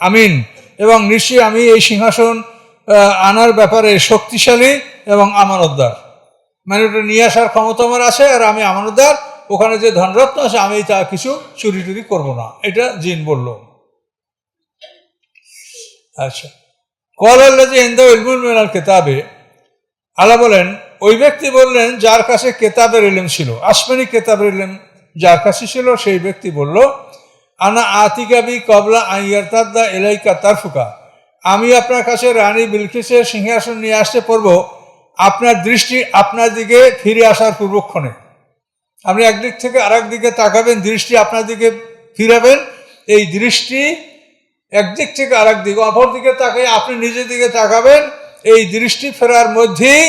আমিন। এবং নিশ্চয়ই আমি এই সিংহাসন আনার ব্যাপারে শক্তিশালী এবং আমানতদার। মানে ওটা নিয়ে আসার ক্ষমতা আমার আছে আর আমি আমানতদার। ওখানে যে ধনরত্ন আছে, আমি তা কিছু চুরি টুরি করব না। এটা জিন বলল। আচ্ছা। কল আল্লাহ যে এন্দা ইলমুল মিনাল কেতাবে। আল্লাহ বলেন, ওই ব্যক্তি বললেন, যার কাছে কেতাবের ইলেম ছিল, আসমানি কেতাবের ইলেম যার কাছে ছিল, সেই ব্যক্তি বলল আনা আতিকাবি কবলা আইয়ারতাদ্দা এলাইকা তারফুকা। আমি আপনার কাছে রানী বিলকিসের সিংহাসন নিয়ে আসতে পারব আপনার দৃষ্টি আপনার দিকে ফিরে আসার পূর্বক্ষণে। আপনি একদিক থেকে আরেক দিকে তাকাবেন, দৃষ্টি আপনার দিকে ফিরাবেন। এই দৃষ্টি একদিক থেকে আরেক দিকে, অপর দিকে তাকিয়ে আপনি নিজের দিকে তাকাবেন। এই দৃষ্টি ফেরার মধ্যেই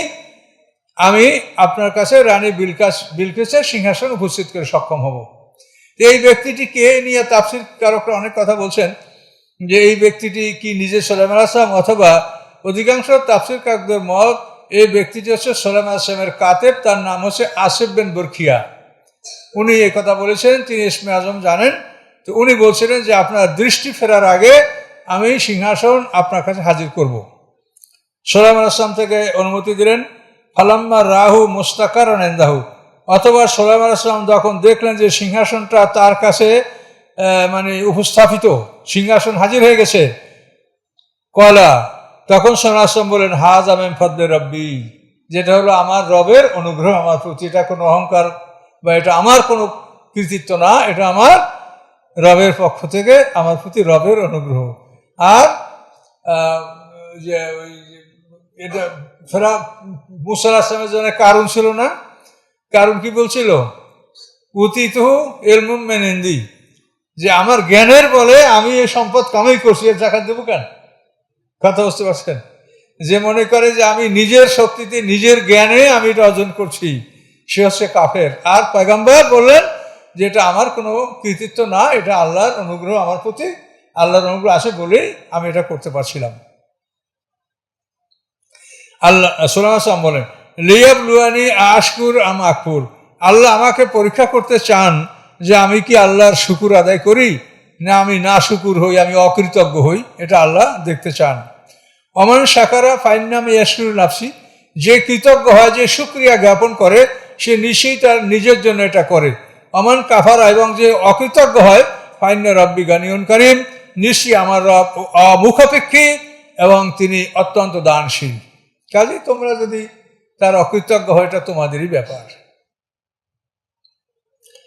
আমি আপনার কাছে রানী বিলকাস বিলকিসের সিংহাসন উপস্থিত করে সক্ষম হব। এই ব্যক্তিটি কে নিয়ে তাফসির কারকরা অনেক কথা বলছেন, যে এই ব্যক্তিটি কি নিজে সোলেমান আসলাম অথবা অধিকাংশ তাফসির কাকদের মত এই ব্যক্তিটি হচ্ছে সোলেমান আসলামের কাতেব, তার নাম হচ্ছে আসিফ বিন বরখিয়া উনি এই কথা বলেছেন, তিনি ইসমে আজম জানেন। তো উনি বলছিলেন যে আপনার দৃষ্টি ফেরার আগে আমি সিংহাসন আপনার কাছে হাজির করব। সোলাইমান আসলাম থেকে অনুমতি দিলেন, ফালাম্মা রাহু মুস্তাকার নেন্দাহু অথবা সোলাইমান আসলাম যখন দেখলেন যে সিংহাসনটা তার কাছে মানে উপস্থাপিত, সিংহাসন হাজির হয়ে গেছে কলা তখন আসলাম বলেন হাজ আমেম ফদ্দে রব্বি যেটা হলো আমার রবের অনুগ্রহ, আমার প্রতি। এটা কোনো অহংকার বা এটা আমার কোনো কৃতিত্ব না, এটা আমার রবের পক্ষ থেকে, আমার প্রতি রবের অনুগ্রহ। আর যে ওই এটা, ফেরা মুসাল আসলামের জন্য কারণ ছিল না। কারণ কি বলছিল? অতীত এলমুম মেনেন্দি। যে আমার জ্ঞানের বলে আমি এই সম্পদ কামাই করছি, এর জাকাত দেবো কেন? কথা বুঝতে পারছেন? যে মনে করে যে আমি নিজের শক্তিতে, নিজের জ্ঞানে আমি এটা অর্জন করছি, সে হচ্ছে কাফের। আর পয়গাম্বার বললেন যে এটা আমার কোনো কৃতিত্ব না, এটা আল্লাহর অনুগ্রহ আমার প্রতি। আল্লাহর অনুগ্রহ আছে বলেই আমি এটা করতে পারছিলাম। আল্লাহ সোলাম আসলাম বলেন লিয়াব লুয়ানি আশকুর আম আকপুর আল্লাহ আমাকে পরীক্ষা করতে চান যে আমি কি আল্লাহর শুকুর আদায় করি, না আমি না শুকুর হই, আমি অকৃতজ্ঞ হই, এটা আল্লাহ দেখতে চান। অমান সাকারা ফাইনাম ইয়াসুর নাফসি, যে কৃতজ্ঞ হয়, যে সুক্রিয়া জ্ঞাপন করে, সে নিশ্চয়ই তার নিজের জন্য এটা করে। অমান কাফারা এবং যে অকৃতজ্ঞ হয়, ফাইন্না রব্বি গানিয়ন করিম, নিশ্চয়ই আমার রব অমুখাপেক্ষী এবং তিনি অত্যন্ত দানশীল। কাজে তোমরা যদি তার অকৃতজ্ঞ হওয়াটা তোমাদেরই ব্যাপার।